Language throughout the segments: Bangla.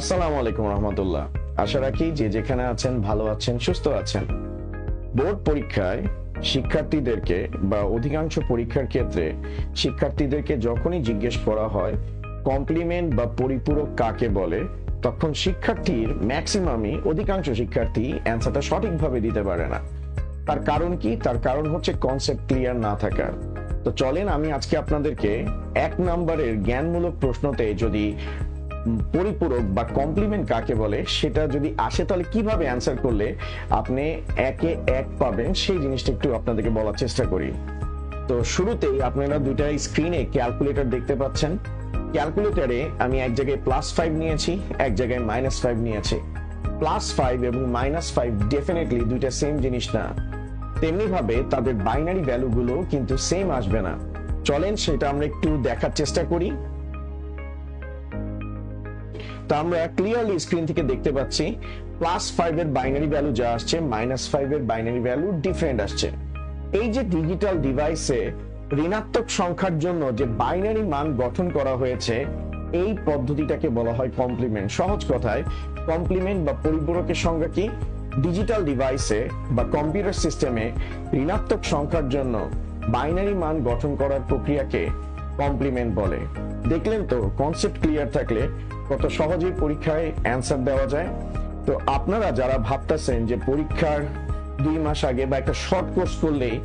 আসসালামু আলাইকুম রহমতুল্লাহ। আশা রাখি যে যেখানে আছেন, ভালো আছেন, সুস্থ আছেন। বোর্ড পরীক্ষায় শিক্ষার্থীদেরকে বা অধিকাংশ পরীক্ষার ক্ষেত্রে শিক্ষার্থীদেরকে যখনই জিজ্ঞেস করা হয় কমপ্লিমেন্ট বা পরিপূরক কাকে বলে, তখন শিক্ষার্থীর ম্যাক্সিমামই অধিকাংশ শিক্ষার্থী অ্যান্সারটা সঠিকভাবে দিতে পারে না। তার কারণ কি? তার কারণ হচ্ছে কনসেপ্ট ক্লিয়ার না থাকার তো চলেন আমি আজকে আপনাদেরকে এক নম্বরের জ্ঞানমূলক প্রশ্নতে যদি পরিপূরক বা কমপ্লিমেন্ট কাকে বলে, সেটা যদি আসে, তাহলে কীভাবে অ্যান্সার করলে আপনি একে এক পাবেন? সেই জিনিসটা একটু আপনাদেরকে বলার চেষ্টা করি। তো শুরুতেই আপনারা দুইটা স্ক্রিনে ক্যালকুলেটর দেখতে পাচ্ছেন। ক্যালকুলেটরে আমি এক জায়গায় প্লাস ফাইভ নিয়েছি, এক জায়গায় মাইনাস ফাইভ নিয়েছি। প্লাস ফাইভ এবং মাইনাস ফাইভ ডেফিনেটলি দুইটা সেম জিনিস না। তেমনি ভাবে তাদের বাইনারি ভ্যালুগুলো কিন্তু সেম আসবে না। চলেন সেটা আমরা একটু দেখার চেষ্টা করি। তো আমরা ক্লিয়ারলি স্ক্রিন থেকে দেখতে পাচ্ছি প্লাস ফাইভ এর বাইনারি ভ্যালু যা আসছে মাইনাস ফাইভ এর বাইনারি ভ্যালু ডিফারেন্ট আসছে। এই যে ডিজিটাল ডিভাইসে ঋণাত্মক সংখ্যার জন্য যে বাইনারি মান গঠন করা হয়েছে, এই পদ্ধতিটাকে বলা হয় কমপ্লিমেন্ট সহজ কথায় কমপ্লিমেন্ট বা পরিপূরকের সংজ্ঞা কি? ডিজিটাল ডিভাইসে বা কম্পিউটার সিস্টেমে ঋণাত্মক সংখ্যার জন্য বাইনারি মান গঠন করার প্রক্রিয়াকে কমপ্লিমেন্ট বলে। দেখলেন তো কনসেপ্ট ক্লিয়ার থাকলে কত সহজেই পরীক্ষায় অ্যান্সার দেওয়া যায়। তো আপনারা যারা ভাবতেছেন যে পরীক্ষার দুই মাস আগে বা একটা শর্ট কোর্স করলেই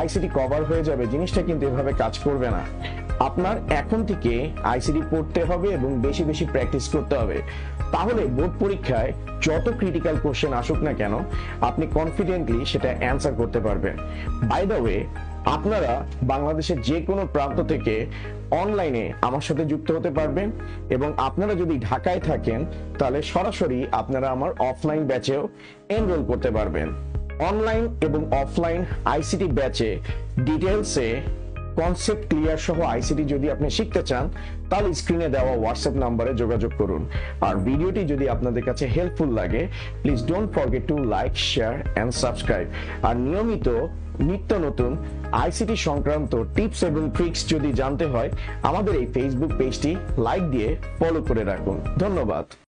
আইসিটি কভার হয়ে যাবে, জিনিসটা কিন্তু এভাবে কাজ করবে না। আপনার এখন থেকে আইসিডি পড়তে হবে এবং বেশি বেশি প্র্যাকটিস করতে হবে। তাহলে বোর্ড পরীক্ষায় যত ক্রিটিক্যাল কোশ্চেন আসুক না কেন, আপনি কনফিডেন্টলি সেটা অ্যান্সার করতে পারবেন। বাই দ্য ওয়ে আপনারা বাংলাদেশের যে কোনো প্রান্ত থেকে অনলাইনে আমার সাথে যুক্ত হতে পারবেন এবং আপনারা যদি ঢাকায় থাকেন, তাহলে সরাসরি আপনারা আমার অফলাইন ব্যাচেও এনরোল করতে পারবেন। অনলাইন এবং অফলাইন আইসিটি ব্যাচে ডিটেলসে কনসেপ্ট ক্লিয়ার সহ আইসিটি যদি আপনি শিখতে চান, তাহলে স্ক্রিনে দেওয়া হোয়াটসঅ্যাপ নাম্বারে যোগাযোগ করুন। আর ভিডিওটি যদি আপনাদের কাছে হেল্পফুল লাগে please don't forget to like share and subscribe আর নিয়মিত নিত্য নতুন আইসিটি সংক্রান্ত টিপস এবং ট্রিক্স যদি জানতে হয়, আমাদের এই ফেসবুক পেজটি লাইক দিয়ে ফলো করে রাখুন। ধন্যবাদ।